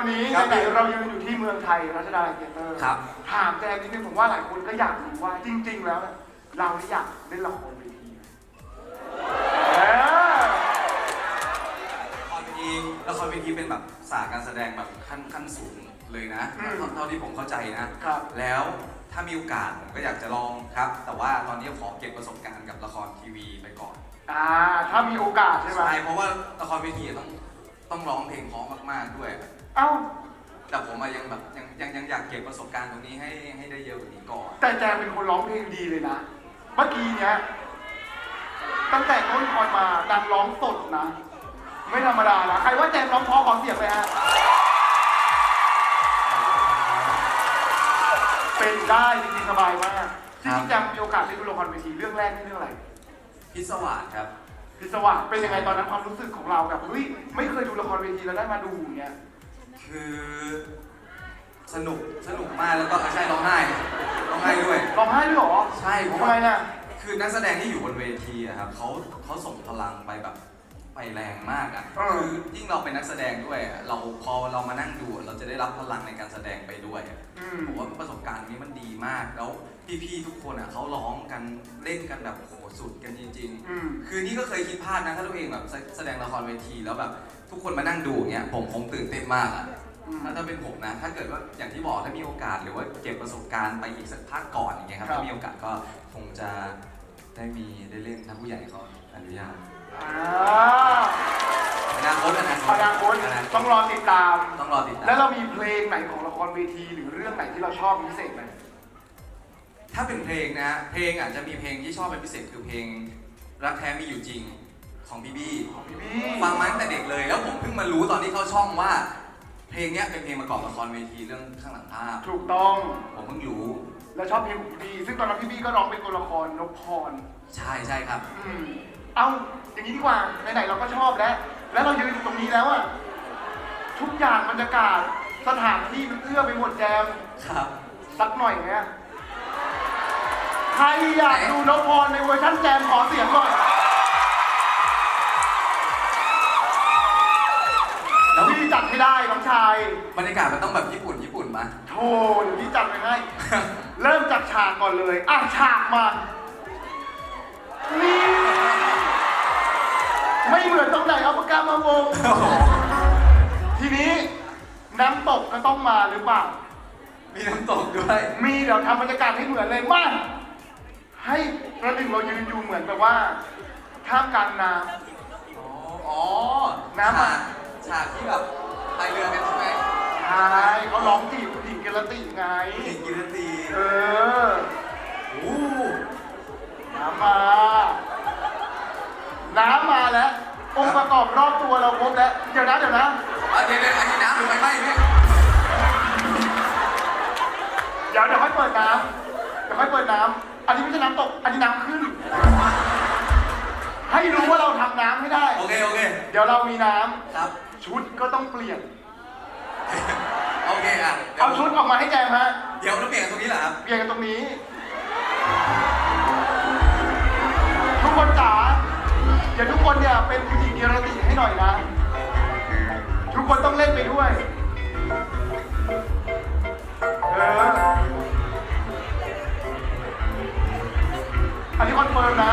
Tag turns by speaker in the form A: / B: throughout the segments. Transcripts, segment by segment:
A: วันนี้
B: ครับ
A: ไหนๆเรายืนอยู่ที่เมืองไทยรัชดาลัยเทเตอร์
B: ครับ
A: ถามแจมนิดนึงผมว่าหลายคนก็อยากรู้ว่าจริง ๆ แล้วเนี่ยเราเนี่ยอยากเล่นละครเวทีไหมเออ
B: ละครเวทีละครเวทีเป็นแบบศาสตร์การแสดงแบบขั้นขั้นสูงเลยนะเท่าเท่าที่ผมเข้าใจนะ
A: ครับ
B: แล้วถ้ามีโอกาสผมก็อยากจะลองครับ แต่ว่าตอนนี้ขอเก็บประสบการณ์กับละครทีวีไปก่อน
A: อ่า ถ้ามีโอกาสใช่ไหม
B: ใช่เพราะว่าละครเวทีต้อง ต้องร้องเพลงเพราะมากๆด้วย
A: เอ้า
B: แต่ผมอะยังแบบยังยังยังอยากเก็บประสบการณ์ตรงนี้ให้ให้ได้เยอะกว่านี้ก่อน
A: แต่แจมเป็นคนร้องเพลงดีเลยนะ เมื่อกี้เนี้ยตั้งแต่ต้นคอนมาดังร้องสดนะ ไม่ธรรมดานะใครว่าแจมร้องเพอขอเสียงเลยฮะ เป็นได้จริงๆสบายมากจริงๆแจมมีโอกาสได้ดูละครเวทีเรื่องแรกนี่เรื่องอะไร
B: พิศวาสครับ
A: พิศวาสเป็นยังไงตอนนั้นความรู้สึกของเราแบบเฮ้ยไม่เคยดูละครเวทีแล้วได้มาดูอย่างเงี้ย
B: คือสนุกสนุกมากแล้วก็ใช่ร้องไห้ร้องไห้ด้วย
A: ร้องไห้ด้วยเหรอ
B: ใช่เพราะ
A: ทำ
B: ว่า
A: ไมน่ะ
B: คือนักแสดงที่อยู่บนเวทีอะครับเขาเขาส่งพลังไปแบบ ไปแรงมากอะ
A: เออ
B: คือยิ่งเราเป็นนักแสดงด้วยอะเราพอเรามานั่งดูอะเราจะได้รับพลังในการแสดงไปด้วยอะ
A: อืม
B: ผมว่าประสบการณ์นี้มันดีมากแล้วพี่ๆทุกคนอะเขาร้องกันเล่นกันแบบโอ้โหสุดกันจริง
A: อืม
B: ๆคือนี่ก็เคยคิดพลาดนะถ้าตัวเองแบบแสแสดงละครเวทีแล้วแบบทุกคนมานั่งดูอย่างเงี้ยผมผมตื่นเต้นมากอะ
A: อืม
B: ถ้าถ้าเป็นผมนะ ถ้าเกิดว่าอย่างที่บอกถ้ามีโอกาสหรือว่าเก็บประสบการณ์ไปอีกสักพักก่อนอย่างเงี้ยครับ
A: ครับ
B: ถ้ามีโอกาสก็คงจะได้มีได้เล่นถ้าผู้ใหญ่เขาอนุญาต
A: อ่า
B: อนาคตอนาคต
A: อนาคต
B: อนาค
A: ต้องรอติดตาม
B: ต้องรอติดตาม
A: แล้วเรามีเพลงไหนของละครเวทีหรือเรื่องไหนที่เราชอบเป็นพิเศษไหม
B: ถ้าเป็นเพลงนะ เพลงอาจจะมีเพลงที่ชอบเป็นพิเศษคือเพลง รักแท้มีอยู่จริงของบีบี
A: ของพี่บี้
B: ฟังมาตั้งแต่เด็กเลย แล้วผมเพิ่งมารู้ตอนที่เข้าช่องว่า เพลงเนี้ยเป็นเพลงประกอบละครเวทีเรื่องข้างหลังภาพ
A: ถูกต้อง
B: ผมเพิ่งรู้
A: แล้วชอบเพลงของพี่บี้ซึ่งตอนนั้นพี่บี้ก็ร้องเป็นตัวละครนพพร
B: ใช่ใช่ครับ
A: อืม เอาอย่างนี้ดีกว่าไหนๆเราก็ชอบแล้ว แล้วเรายืนอยู่ตรงนี้แล้วอะทุกอย่างบรรยากาศสถานที่มันเอื้อไปหมดแจม
B: ครับ
A: สักหน่อยไหมอะใครอยากดูนพพรในเวอร์ชันแจมขอเสียงก่อน
B: แล้ว
A: พี่จัดให้ได้น้องชาย
B: บรรยากาศมันต้องแบบญี่ปุ่นญี่ปุ่นมา
A: โธ่เดี๋ยวพี่จัดไปให้ เริ่มจากฉากก่อนเลย อะฉากมานี่ ไม่เหมือนตรงไหนเอาปากกามาวง ทีนี้น้ำตกก็ต้องมาหรือเปล่า
B: มีน้ำตกด้วย
A: มีเดี๋ยวทำบรรยากาศให้เหมือนเลยมาให้ประหนึ่งเรายืนอยู่เหมือนแบบว่าท่ามกลางน้
B: อ๋ออ๋อ
A: น้ำอะ
B: ฉากฉากที่แบบพายเรือกันใช่ไหมำ
A: ใช่เขาร้องจีบผู้หญิงเกลติไง
B: เห็นกินตี
A: เออ
B: โอ้
A: น้ำมา น้ำมาแล้ว องค์ประกอบรอบตัวเราครบแล้ว เดี๋ยวนะเดี๋ยวนะ
B: เอาเดี๋ยวเดี๋ยวอันนี้น้ำหรือไฟไหม้เนี่ย
A: เดี๋ยวเดี๋ยวค่อยเปิดน้ำเดี๋ยวค่อยเปิดน้ำอันนี้ไม่ใช่น้ำตก อันนี้น้ำขึ้น ให้รู้ว่าเราทำน้ำให้ได้
B: โอเคโอเค
A: เดี๋ยวเรามีน้
B: ครับำ
A: ชุดก็ต้องเปลี่ยน
B: โอเคอะเดี๋ยว
A: เอาชุดออกมาให้แจมฮะ
B: เดี๋ยวเราเปลี่ยนกันตรงนี้เหรอครับ
A: เปลี่ยนกันตรงนี้ อย่าทุกคนเนี่ยเป็นผู้หญิงเกียรติให้หน่อยนะ ทุกคนต้องเล่นไปด้วย เออ อันนี้คอนเฟิร์มนะ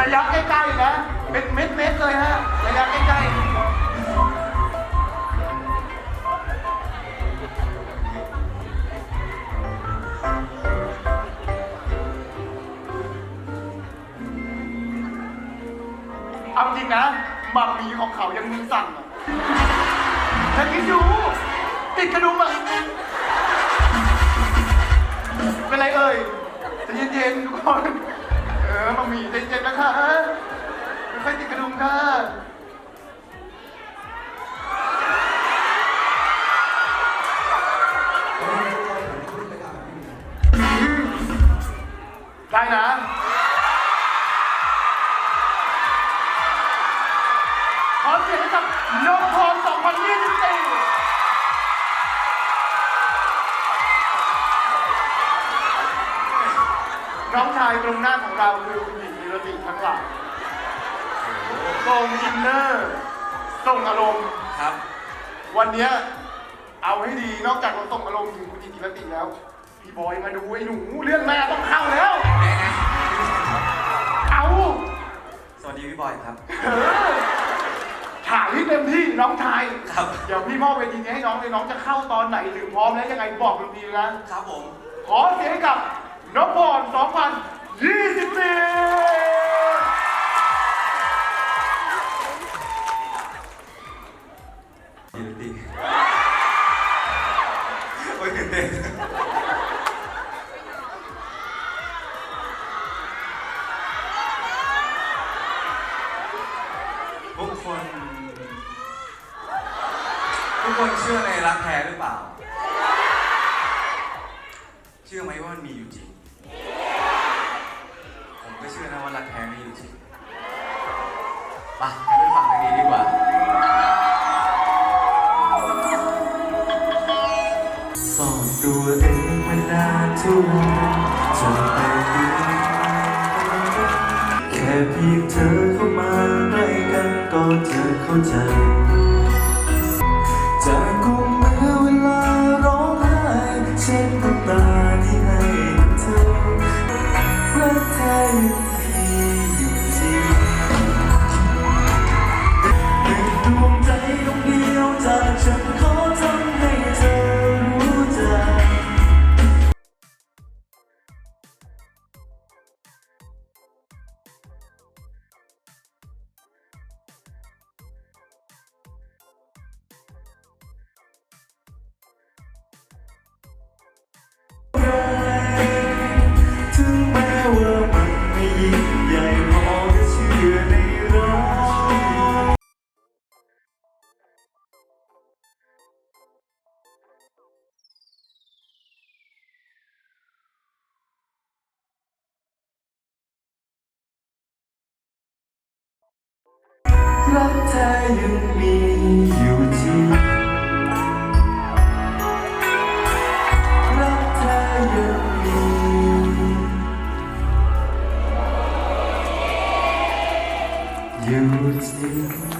A: ระยะใกล้ๆนะ เป็นเม็ดๆเลยฮะ เอาจริงนะหมักหมีของเขายังมือสั่นอะเธอคิดดู ติดกระดุมอะเป็นไรเอ่ยใจะเย็นๆทุกคน เออมักหมีใจเย็นๆนะคะไม่ค่อยติดกระดุมค่ะ สียงให้กับนกพร2024น้องชายตรงหน้าของเราคือคุณหญิงนิรติทั้งหลายส่งอินเนอร์ส่งอารมณ์
B: ครับ
A: วันเนี้ยเอาให้ดี นอกจากเราส่งอารมณ์ถึงคุณอิกิรติแล้ว พี่บอยมาดูไอ้หนูเรื่องหน้าต้องเข้าแล้ว เอา
B: สวัสดีพี่บอยครับ
A: เออ ถ่ายให้เต็มที่น้องชาย
B: ครับ
A: เดี๋ยวพี่มอบเวทีนี้ให้น้องเลยน้องจะเข้าตอนไหนหรือพร้อมแล้วยังไงบอกดนตรีนะ
B: ครับผม
A: ขอเสียงให้กับนพพร2024
B: คนทุกคนเชื่อในรักแท้หรือเปล่า เชื่อไหมว่ามันมีอยู่จริง ผมก็เชื่อนะว่ารักแท้มีอยู่จริงไปไปฟังทางนี้ดีกว่า
C: ซ่อนตัวเองมานานเท่าไรจนไปดูแค่เพียงเธอเข้ามาใกล้ กันก็เธอเข้าใจ รักแท้ยังมีอยู่จริงรักแท้ยังมีอยู่จริง